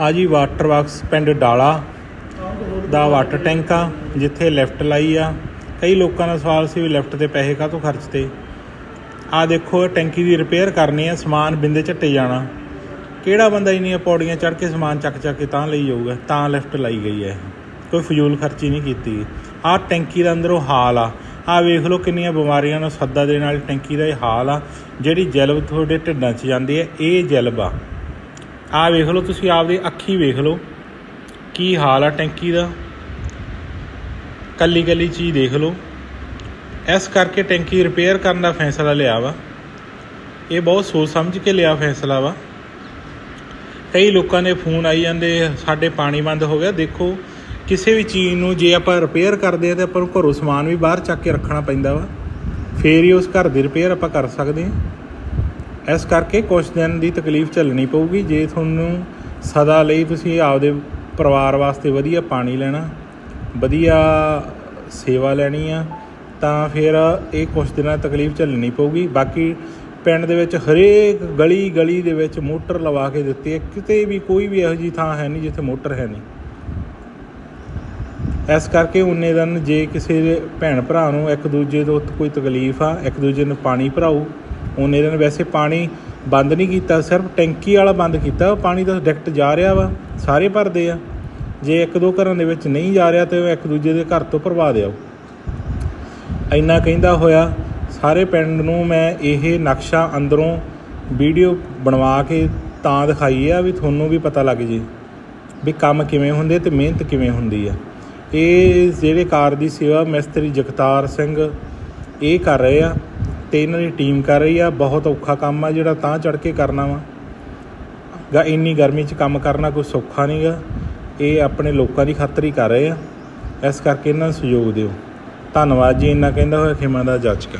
ਆ ਜੀ water works ਪਿੰਡ ਡਾਲਾ ਦਾ ਵਾਟਰ ਟੈਂਕ ਆ ਜਿੱਥੇ ਲਿਫਟ ਲਾਈ ਆ। ਕਈ ਲੋਕਾਂ ਦਾ ਸਵਾਲ ਸੀ ਵੀ ਲਿਫਟ ਤੇ ਪੈਸੇ ਕਾਹਤੋਂ ਖਰਚਤੇ? ਆ ਦੇਖੋ ਟੈਂਕੀ ਦੀ ਰਿਪੇਅਰ ਕਰਨੀ ਆ, ਸਮਾਨ ਬਿੰਦੇ ਝੱਟੇ ਜਾਣਾ। ਕਿਹੜਾ ਬੰਦਾ ਇੰਨੀਆਂ ਪੌੜੀਆਂ ਚੜ੍ਹ ਕੇ ਸਮਾਨ ਚੱਕ ਚੱਕ ਕੇ ਤਾਂ ਲਈ ਜਾਊਗਾ? ਤਾਂ ਲਿਫਟ ਲਾਈ ਗਈ ਹੈ ਕੋਈ ਫਜ਼ੂਲ ਖਰਚੀ ਨਹੀਂ ਕੀਤੀ। ਆਹ ਟੈਂਕੀ ਦਾ ਅੰਦਰੋਂ ਹਾਲ ਆ। ਆਹ ਵੇਖ ਲਓ ਕਿੰਨੀਆਂ ਬਿਮਾਰੀਆਂ ਨੂੰ ਸੱਦਾ ਦੇਣ ਵਾਲੀ ਟੈਂਕੀ ਦਾ ਇਹ ਹਾਲ ਆ। ਜਿਹੜੀ ਜਲਬ ਤੁਹਾਡੇ ਢਿੱਡਾਂ 'ਚ ਜਾਂਦੀ ਹੈ ਇਹ ਜਲਬ ਆ। ਆਹ ਵੇਖ ਲਓ, ਤੁਸੀਂ ਆਪਦੀ ਅੱਖੀ ਵੇਖ ਲਓ। ਕੀ ਹਾਲ ਆ ਟੈਂਕੀ ਦਾ? ਕੱਲੀ ਕੱਲੀ ਚੀਜ਼ ਦੇਖ ਲਓ। ਇਸ ਕਰਕੇ ਟੈਂਕੀ ਰਿਪੇਅਰ ਕਰਨ ਦਾ ਫੈਸਲਾ ਲਿਆ ਵਾ। ਇਹ ਬਹੁਤ ਸੋਚ ਸਮਝ ਕੇ ਲਿਆ ਫੈਸਲਾ ਵਾ। ਕਈ ਲੋਕਾਂ ਦੇ ਫੋਨ ਆਈ ਜਾਂਦੇ, ਸਾਡੇ ਪਾਣੀ ਬੰਦ ਹੋ ਗਿਆ। ਦੇਖੋ, ਕਿਸੇ ਵੀ ਚੀਜ਼ ਨੂੰ ਜੇ ਆਪਾਂ ਰਿਪੇਅਰ ਕਰਦੇ ਆ ਤੇ ਆਪਾਂ ਨੂੰ ਘਰੋਂ ਸਮਾਨ ਵੀ ਬਾਹਰ ਚੱਕ ਕੇ ਰੱਖਣਾ ਪੈਂਦਾ ਵਾ। ਫੇਰ ਹੀ ਉਸ ਘਰ ਦੀ ਰਿਪੇਅਰ ਆਪਾਂ ਕਰ ਸਕਦੇ ਹਾਂ ਇਸ ਕਰਕੇ ਕੁਝ ਦਿਨ ਦੀ ਤਕਲੀਫ ਝੱਲਣੀ ਪਊਗੀ। ਜੇ ਤੁਹਾਨੂੰ ਸਦਾ ਲਈ ਤੁਸੀਂ ਆਪਦੇ ਪਰਿਵਾਰ ਵਾਸਤੇ ਵਧੀਆ ਪਾਣੀ ਲੈਣਾ, ਵਧੀਆ ਸੇਵਾ ਲੈਣੀ ਆ, ਤਾਂ ਫਿਰ ਇਹ ਕੁਝ ਦਿਨਾਂ ਤਕਲੀਫ ਝੱਲਣੀ ਪਊਗੀ। ਬਾਕੀ ਪਿੰਡ ਦੇ ਵਿੱਚ ਹਰੇਕ ਗਲੀ ਗਲੀ ਦੇ ਵਿੱਚ ਮੋਟਰ ਲਵਾ ਕੇ ਦਿੱਤੀ ਹੈ। ਕਿਤੇ ਵੀ ਕੋਈ ਵੀ ਇਹੋ ਜੀ ਥਾਂ ਹੈ ਨਹੀਂ ਜਿੱਥੇ ਮੋਟਰ ਹੈ ਨਹੀਂ। ਇਸ ਕਰਕੇ ਉਨੇ ਦਿਨ ਜੇ ਕਿਸੇ ਭੈਣ ਭਰਾ ਨੂੰ ਇੱਕ ਦੂਜੇ ਤੋਂ ਕੋਈ ਤਕਲੀਫ ਆ, ਇੱਕ ਦੂਜੇ ਨੂੰ ਪਾਣੀ ਭਰਾਓ ਉਨੇ ਦਿਨ ਵੈਸੇ ਪਾਣੀ ਬੰਦ ਨਹੀਂ ਕੀਤਾ, ਸਿਰਫ ਟੈਂਕੀ ਵਾਲਾ ਬੰਦ ਕੀਤਾ ਪਾਣੀ ਤਾਂ ਡਾਇਰੈਕਟ ਜਾ ਰਿਹਾ ਵਾ, ਸਾਰੇ ਭਰਦੇ ਆ। ਜੇ ਇੱਕ ਦੋ ਘਰਾਂ ਦੇ ਵਿੱਚ ਨਹੀਂ ਜਾ ਰਿਹਾ ਤੇ ਇੱਕ ਦੂਜੇ ਦੇ ਘਰ ਤੋਂ ਭਰਵਾ ਦਿਓ। ਇੰਨਾ ਕਹਿੰਦਾ ਹੋਇਆ, ਸਾਰੇ ਪਿੰਡ ਨੂੰ ਮੈਂ ਇਹ ਨਕਸ਼ਾ ਅੰਦਰੋਂ ਵੀਡੀਓ ਬਣਵਾ ਕੇ ਤਾਂ ਦਿਖਾਈ ਆ ਵੀ ਤੁਹਾਨੂੰ ਵੀ ਪਤਾ ਲੱਗ ਜੇ ਵੀ ਕੰਮ ਕਿਵੇਂ ਹੁੰਦੇ ਤੇ ਮਿਹਨਤ ਕਿਵੇਂ ਹੁੰਦੀ ਆ। ਇਹ ਜਿਹੜੇ ਕਾਰ ਦੀ ਸੇਵਾ ਮਿਸਤਰੀ ਜਗਤਾਰ ਸਿੰਘ, ਇਹ ਕਰ ਰਹੇ ਆ। ਤੇ ਇਹਨਾਂ ਦੀ ਟੀਮ ਕਰ ਰਹੀ ਆ, ਬਹੁਤ ਔਖਾ ਕੰਮ ਆ ਜਿਹੜਾ ਤਾਂ ਚੜ ਕੇ ਕਰਨਾ ਵਾ। ਗਾ, ਇੰਨੀ ਗਰਮੀ 'ਚ ਕੰਮ ਕਰਨਾ ਕੋਈ ਸੌਖਾ ਨਹੀਂਗਾ ਇਹ ਆਪਣੇ ਲੋਕਾਂ ਦੀ ਖਾਤਰ ਹੀ ਕਰ ਰਹੇ ਆ। ਇਸ ਕਰਕੇ ਇਹਨਾਂ ਨੂੰ ਸਹਿਯੋਗ ਦਿਓ। ਧੰਨਵਾਦ ਜੀ, ਇੰਨਾ ਕਹਿੰਦਾ ਹੋਇਆ ਖਿਮਾ ਦਾ ਜਾਚਕਾ